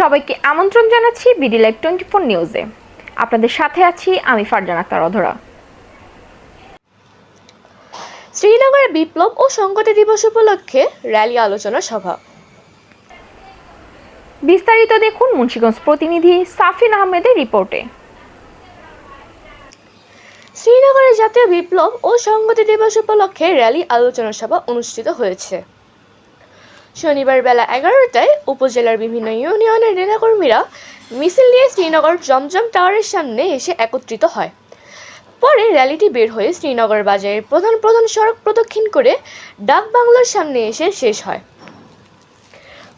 সবাইকে আমন্ত্রণ জানাচ্ছি বিডি লাইভ টোয়েন্টি ফোর নিউজে। আপনাদের সাথে আছি আমি ফারজান আক্তার অধরা। শ্রীনগরে বিপ্লব ও সংকটে দিবস উপলক্ষে র্যালি আলোচনা সভা। বিস্তারিত দেখুন মুন্সিগঞ্জ প্রতিনিধি সাফিন আহমেদের রিপোর্টে। শ্রীনগরে জাতীয় বিপ্লব ও সংগতি দিবস উপলক্ষে র্যালি আলোচনা সভা অনুষ্ঠিত হয়েছে। শনিবার বেলা এগারোটায় উপজেলার বিভিন্ন ইউনিয়নের নেতাকর্মীরা মিছিল নিয়ে শ্রীনগর জমজম টাওয়ারের সামনে এসে একত্রিত হয়। পরে র্যালিটি বের হয়ে শ্রীনগর বাজারের প্রধান প্রধান সড়ক প্রদক্ষিণ করে ডাক বাংলোর সামনে এসে শেষ হয়।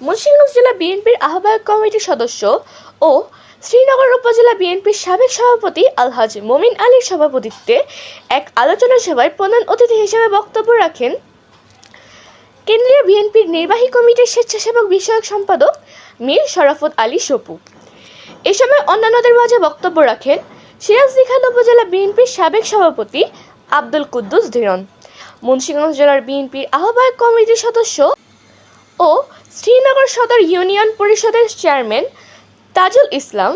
মুন্সিগঞ্জ জেলা বিএনপির আহ্বায়ক কমিটির সদস্য ও শ্রীনগর উপজেলা বিএনপির সাবেক সভাপতি আলহাজ মমিন আলীর সভাপতিত্বে এক আলোচনা সভায় প্রধান অতিথি হিসেবে বক্তব্য রাখেন কেন্দ্রীয় বিএনপির নির্বাহী কমিটির স্বেচ্ছাসেবক বিষয়ক সম্পাদক মীর শরাফত আলী সপু। এ সময় অন্যান্যদের মাঝে বক্তব্য রাখেন সিরাজদিখান উপজেলা বিএনপির সাবেক সভাপতি আব্দুল কুদ্দুস ধীরন। মুন্সিগঞ্জ জেলার বিএনপির আহ্বায়ক কমিটির সদস্য ও শ্রীনগর সদর ইউনিয়ন পরিষদের চেয়ারম্যান তাজুল ইসলাম,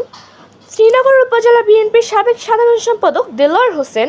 শ্রীনগর উপজেলা বিএনপির সাবেক সাধারণ সম্পাদক দেলোয়ার হোসেন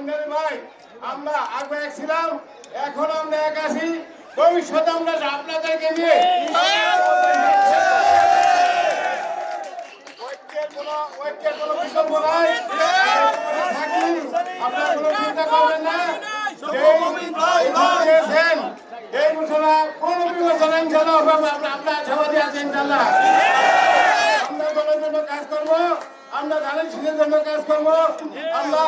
অভিনন্দন ভাই, আমরা আগে এক ছিলাম, এখন আমরা এক আছি। ভবিষ্যতে আমরা আপনাদেরকে নিয়ে না। এই ঘোষণা কোনো আপনার আমরা জন্য কাজ করব, আমরা ধানের শীতের জন্য কাজ করব। আমরা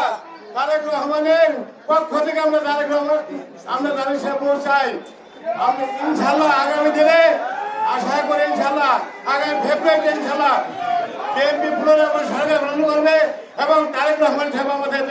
তারেক রহমানের পক্ষ থেকে আমরা তারেক রহমান আমরা তারেক সাহেব পৌঁছাই। আমরা ইনশাল্লাহ আগামী দিনে আশা করি ইনশাল্লাহ আগামী ফেব্রুয়ারিতে ইনশাল্লাহ বিএনপি পুনরায় সরকার গ্রহণ করবে এবং তারেক রহমান সাহেব আমাদের